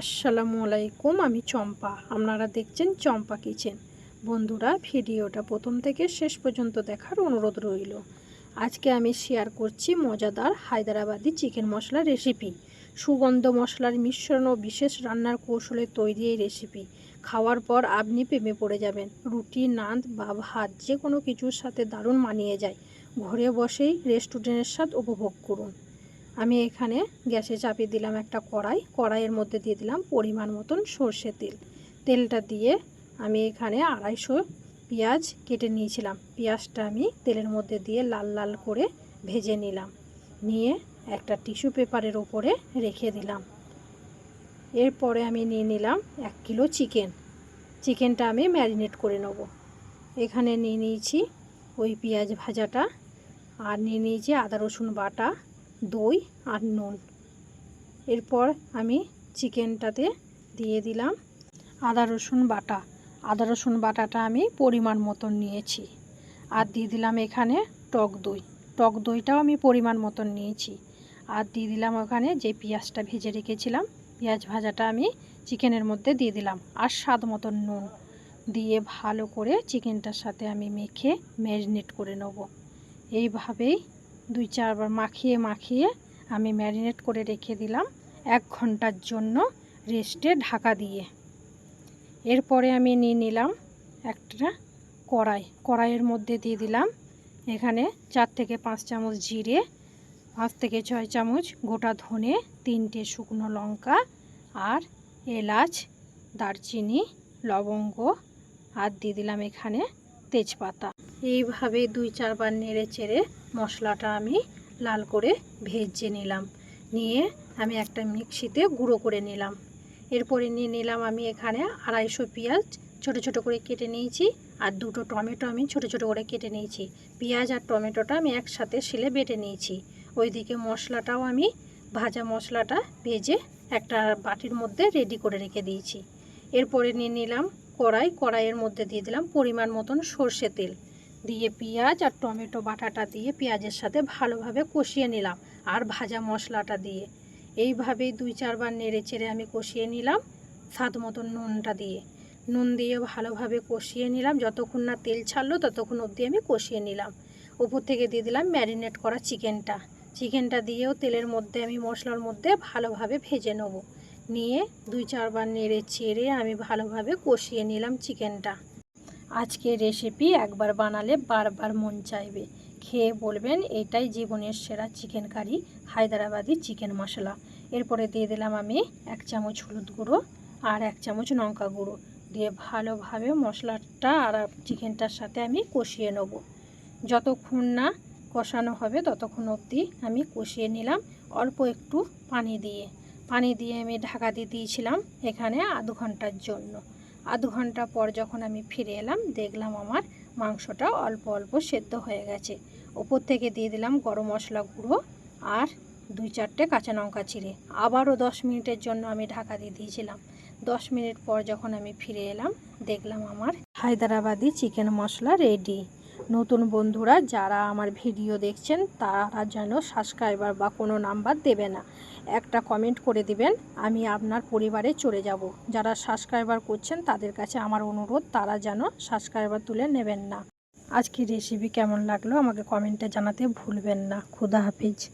আসসালামু আলাইকুম, আমি চম্পা। আপনারা দেখছেন চম্পা কিচেন। বন্ধুরা, ভিডিওটা প্রথম থেকে শেষ পর্যন্ত দেখার অনুরোধ রইল। আজকে আমি শেয়ার করছি মজাদার হায়দ্রাবাদি চিকেন মশলা রেসিপি সুগন্ধ মশলার মিশ্রণ ও বিশেষ রান্নার কৌশলে তৈরি এই রেসিপি খাওয়ার পর আপনি প্রেমে পড়ে যাবেন। রুটি, নান বা ভাত যে কোনো কিছুর সাথে দারুণ মানিয়ে যায়। ঘরে বসেই রেস্টুরেন্টের স্বাদ উপভোগ করুন। আমি এখানে গ্যাসে চাপিয়ে দিলাম একটা কড়াই। কড়াইয়ের মধ্যে দিয়ে দিলাম পরিমাণ মতন সর্ষে তেল। তেলটা দিয়ে আমি এখানে আড়াইশো পেঁয়াজ কেটে নিয়েছিলাম। পেঁয়াজটা আমি তেলের মধ্যে দিয়ে লাল লাল করে ভেজে নিলাম। নিয়ে একটা টিস্যু পেপারের ওপরে রেখে দিলাম। এরপরে আমি নিয়ে নিলাম এক কিলো চিকেন। চিকেনটা আমি ম্যারিনেট করে নেব। এখানে নিয়ে নিয়েছি ওই পেঁয়াজ ভাজাটা। আর নিয়ে নিয়েছি আদা রসুন বাটা। দই আর নুন। এরপর আমি চিকেনটাতে দিয়ে দিলাম আদা, রসুন বাটা। আদা, রসুন বাটাটা আমি পরিমাণ মতন নিয়েছি। আর দিয়ে দিলাম এখানে টক দই। টক দইটাও আমি পরিমাণ মতন নিয়েছি। আর দিয়ে দিলাম ওখানে যে পেঁয়াজটা ভেজে রেখেছিলাম, পেঁয়াজ ভাজাটা আমি চিকেনের মধ্যে দিয়ে দিলাম। আর স্বাদ মতন নুন দিয়ে ভালো করে চিকেনটার সাথে আমি মেখে ম্যারিনেট করে নেব। এইভাবেই দুই চারবার মাখিয়ে মাখিয়ে আমি ম্যারিনেট করে রেখে দিলাম এক ঘণ্টার জন্য রেস্টে ঢাকা দিয়ে। এরপরে আমি নিয়ে নিলাম একটা কড়াই। কড়াইয়ের মধ্যে দিয়ে দিলাম এখানে চার থেকে পাঁচ চামচ জিরে, পাঁচ থেকে ছয় চামচ গোটা ধনে, তিনটে শুকনো লঙ্কা আর এলাচ, দারচিনি, লবঙ্গ আর দিয়ে দিলাম এখানে তেজপাতা। এইভাবে দুই চারবার নেড়ে চেড়ে মশলাটা আমি লাল করে ভেজে নিলাম। নিয়ে আমি একটা মিক্সিতে গুঁড়ো করে নিলাম। এরপরে নিয়ে নিলাম আমি এখানে আড়াইশো পেঁয়াজ ছোট ছোট করে কেটে নিয়েছি আর দুটো টমেটো আমি ছোট ছোট করে কেটে নিয়েছি। পেঁয়াজ আর টমেটোটা আমি একসাথে শিলে বেটে নিয়েছি। ওইদিকে মশলাটাও আমি ভাজা মশলাটা ভেজে একটা বাটির মধ্যে রেডি করে রেখে দিয়েছি। এরপরে নিয়ে নিলাম কড়াই। কড়াইয়ের মধ্যে দিয়ে দিলাম পরিমাণ মতন সর্ষে তেল। দিয়ে পেঁয়াজ আর টমেটো বাটাটা দিয়ে পেঁয়াজের সাথে ভালোভাবে কষিয়ে নিলাম আর ভাজা মশলাটা দিয়ে। এইভাবেই দুই চারবার নেড়ে চেড়ে আমি কষিয়ে নিলাম স্বাদ মতন নুনটা দিয়ে। নুন দিয়ে ভালোভাবে কষিয়ে নিলাম, যতক্ষণ না তেল ছাড়লো ততক্ষণ অবধি আমি কষিয়ে নিলাম। ওপর থেকে দিয়ে দিলাম ম্যারিনেট করা চিকেনটা। চিকেনটা দিয়েও তেলের মধ্যে আমি মশলার মধ্যে ভালোভাবে ভেজে নেব। নিয়ে দুই চারবার নেড়ে চেড়ে আমি ভালোভাবে কষিয়ে নিলাম চিকেনটা। আজকের রেসিপি একবার বানালে বারবার মন চাইবে। খেয়ে বলবেন, এটাই জীবনের সেরা chicken curry Hyderabadi chicken masala. এরপরে দিয়ে দিলাম আমি এক চামচ হলুদ গুঁড়ো আর এক চামচ লঙ্কা গুঁড়ো। দিয়ে ভালোভাবে মশলাটা আর চিকেনটার সাথে আমি কষিয়ে নেব। যতক্ষণ না কষানো হবে ততক্ষণ অবধি আমি কষিয়ে নিলাম অল্প একটু পানি দিয়ে। পানি দিয়ে আমি ঢাকা দিয়ে দিয়েছিলাম এখানে আধ ঘণ্টার জন্য। আধ ঘণ্টা পর যখন আমি ফিরে এলাম, দেখলাম আমার মাংসটা অল্প অল্প সেদ্ধ হয়ে গেছে। ওপর থেকে দিয়ে দিলাম গরম মশলা গুঁড়ো আর দুই চারটে কাঁচা লঙ্কা চিড়ে। আবারও দশ মিনিটের জন্য আমি ঢাকা দিয়ে দিয়েছিলাম। দশ মিনিট পর যখন আমি ফিরে এলাম, দেখলাম আমার হায়দ্রাবাদি চিকেন মশলা রেডি। নতুন বন্ধুরা, যারা আমার ভিডিও দেখছেন, তারা যেন সাবস্ক্রাইবার বা কোনো নাম্বার দেবে না। একটা কমেন্ট করে দিবেন, আমি আপনার পরিবারে চলে যাব। যারা সাবস্ক্রাইবার করছেন, তাদের কাছে আমার অনুরোধ, তারা যেন সাবস্ক্রাইবার তুলে নেবেন না। আজকে রেসিপি কেমন লাগল, আমাকে কমেন্টে জানাতে ভুলবেন না। খুদা হাফিজ।